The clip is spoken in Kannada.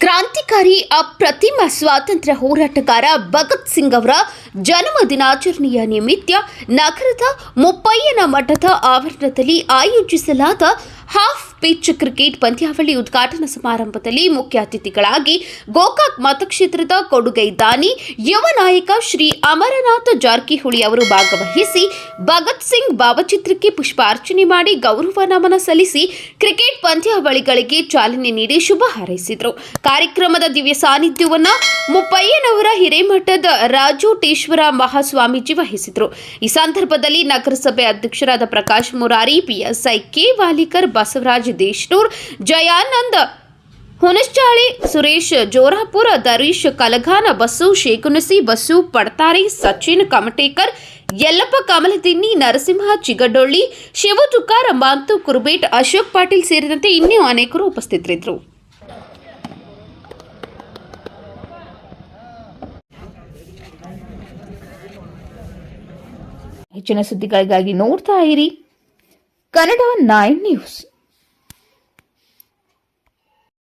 ಕ್ರಾಂತಿಕಾರಿ ಅಪ್ರತಿಮ ಸ್ವಾತಂತ್ರ್ಯ ಹೋರಾಟಗಾರ ಭಗತ್ ಸಿಂಗ್ ಅವರ ಜನ್ಮ ದಿನಾಚರಣೆಯ ನಿಮಿತ್ತ ನಗರದ ಮುಪ್ಪಯ್ಯನ ಮಠದ ಆವರಣದಲ್ಲಿ ಆಯೋಜಿಸಲಾದ ಹಾಫ್ ಪಿಚ್ ಕ್ರಿಕೆಟ್ ಪಂದ್ಯಾವಳಿ ಉದ್ಘಾಟನಾ ಸಮಾರಂಭದಲ್ಲಿ ಮುಖ್ಯ ಅತಿಥಿಗಳಾಗಿ ಗೋಕಾಕ್ ಮತಕ್ಷೇತ್ರದ ಕೊಡುಗೈ ದಾನಿ, ಯುವ ನಾಯಕ ಶ್ರೀ ಅಮರನಾಥ ಜಾರಕಿಹೊಳಿ ಅವರು ಭಾಗವಹಿಸಿ ಭಗತ್ ಸಿಂಗ್ ಭಾವಚಿತ್ರಕ್ಕೆ ಪುಷ್ಪಾರ್ಚನೆ ಮಾಡಿ ಗೌರವ ನಮನ ಸಲ್ಲಿಸಿ ಕ್ರಿಕೆಟ್ ಪಂದ್ಯಾವಳಿಗಳಿಗೆ ಚಾಲನೆ ನೀಡಿ ಶುಭ ಹಾರೈಸಿದರು. ಕಾರ್ಯಕ್ರಮದ ದಿವ್ಯ ಸಾನ್ನಿಧ್ಯವನ್ನ ಮುಪ್ಪಯ್ಯನವರ ಹಿರೇಮಠದ ರಾಜೋಟೇಶ್ವರ ಮಹಾಸ್ವಾಮೀಜಿ ವಹಿಸಿದರು. ಈ ಸಂದರ್ಭದಲ್ಲಿ ನಗರಸಭೆ ಅಧ್ಯಕ್ಷರಾದ Prakash Murari, PSI K Walikar, Basavaraj Deshnoor, Jayanand Hunashchali Suresh, Jorapura, Darish, Kalaghana bus ಶೇಖುನಸಿ bus ಪಡ್ತಾರಿ, Sachin, Kamatekar, Yallappa, Kamaladinni, Narasimha, Chigadolli Shivu Tukara ಮಾಂತು Kurubet, Ashok Patil ಸೇರಿದಂತೆ ಇನ್ನೂ ಅನೇಕರು ಉಪಸ್ಥಿತರಿದ್ದರು. ಹೆಚ್ಚಿನ ಸುದ್ದಿಗಳಿಗಾಗಿ ನೋಡ್ತಾ ಇರಿ ಕನ್ನಡ ನೈನ್ ನ್ಯೂಸ್.